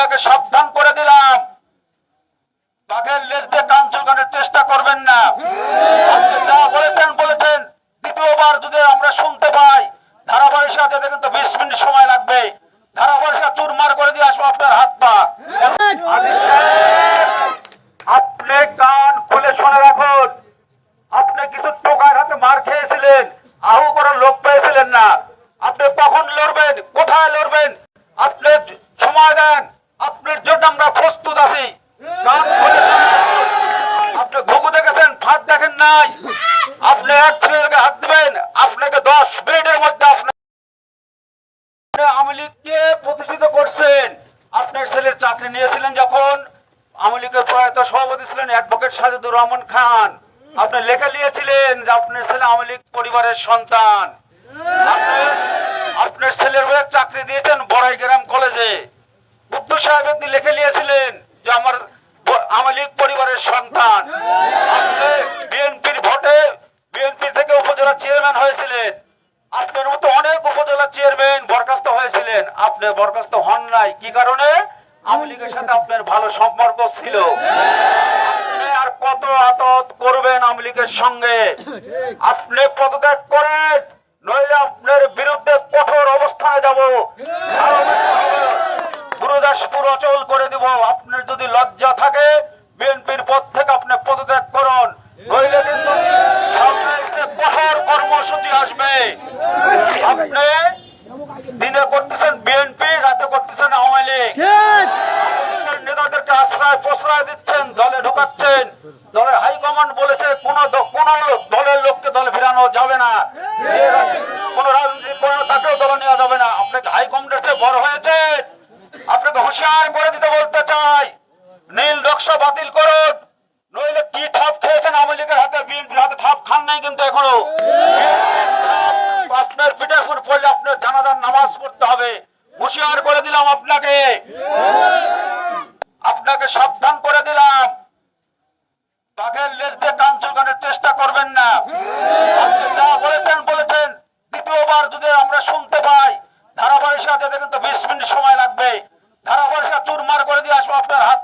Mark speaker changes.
Speaker 1: আপনাকে সাবধান করে দিলাম। বাঘের লেজ দিয়ে কান চুলকানোর চেষ্টা করবেন না। আপনি যা বলেছেন বলেছেন। দ্বিতীয়বার যদি আমরা শুনতে পাই, ধারাবাহিক সাথে কিন্তু বিশ মিনিট সময় লাগবে। ধারাবাহিক করে দিয়ে আসব আপনার হাত পা। আপনি কান খুলে শুনে রাখুন। আপনি কিছু টোকার হাতে মার খেয়েছিলেন। আহু করার লোক পেয়েছিলেন না। আপনি কখন লড়বেন? কোথায় লড়বেন? আপনি সময় দেন। আপনার জন্য আমরা প্রস্তুত আছি। আপনি ঘুঘু দেখেছেন? ফাঁদ দেখেন নাই। আপনি এক ছেলেকে হাত দিবেন। আপনাকে দশ মিনিটের মধ্যে আপনার আওয়ামী লীগকে প্রতিষ্ঠিত করছেন। আপনার ছেলের চাকরি নিয়েছিলেন যখন। আওয়ামী লীগের প্রয়াত সভাপতি ছিলেন অ্যাডভোকেট সাজেদুর রহমান খান। আপনি লেখা নিয়েছিলেন যে আপনার ছেলে আওয়ামী লীগ পরিবারের সন্তান। আপনি- আপনার ছেলের চাকরি দিয়েছেন বড়াইগ্রাম কলেজে। বুদ্ধ সাহেব একদিন লিখে নিয়েছিলেন যে আমার আওয়ামী লীগ পরিবারের সন্তান। বিএনপির ভোটে বিএনপি থেকে উপজেলা চেয়ারম্যান হয়েছিলেন। আপনার মতো অনেক উপজেলা চেয়ারম্যান বরখাস্ত হয়েছিলেন। আপনি বরখাস্ত হন নাই। কি কারণে? আওয়ামী লীগের সাথে আপনার ভালো সম্পর্ক ছিল। আর কত আতত করবেন আওয়ামী লীগের সঙ্গে? আপনি পদত্যাগ করেন নইলে আপনার বিরুদ্ধে কঠোর অবস্থানে যাব আর অবস্থা হবে। গুরুদাসপুর অচল করে দিব। আপনার যদি লজ্জা থাকে বিএনপির পদ থেকে আপনি পদত্যাগ করুন। নইলে কিন্তু কঠোর কর্মসূচি আসবে। আপনি দিনে করতেছেন বিএনপি রাতে করতেছেন আওয়ামী লীগ। নেতাদেরকে আশ্রয় প্রশ্রয় দিচ্ছেন দলে ঢোকাচ্ছেন। দলের হাইকমান্ড বলেছে কোন কোন দলের লোককে দলে ফেরানো যাবে না। কোন রাজনীতি তাকেও দলে নেওয়া যাবে না। আপনাকে হাইকমান্ডের চেয়ে বড় হয়েছে হুঁশিয়ার করে দিতে বলতে চাই, নীল নকশা বাতিল করুন। নইলে কি ঠাপ খেয়েছেন আওয়ামী লীগের হাতে, বিএনপির হাতে ঠাপ খান নাই কিন্তু এখনও। আপনার উপর পড়লে আপনার জানাজার নামাজ পড়তে হবে। হুঁশিয়ার করে দিলাম আপনাকে। আপনাকে সাবধান করে দিলাম। বাঘের লেজ দিয়ে কান চেষ্টা করবেন না। যা বলেছেন বলেছেন। দ্বিতীয়বার যদি আমরা শুনতে পাই, ধারাবাহিক সাথে কিন্তু বিশ মিনিট সময় লাগবে। ধারাবাহিক চুরমার করে দিয়ে আসব আপনার হাত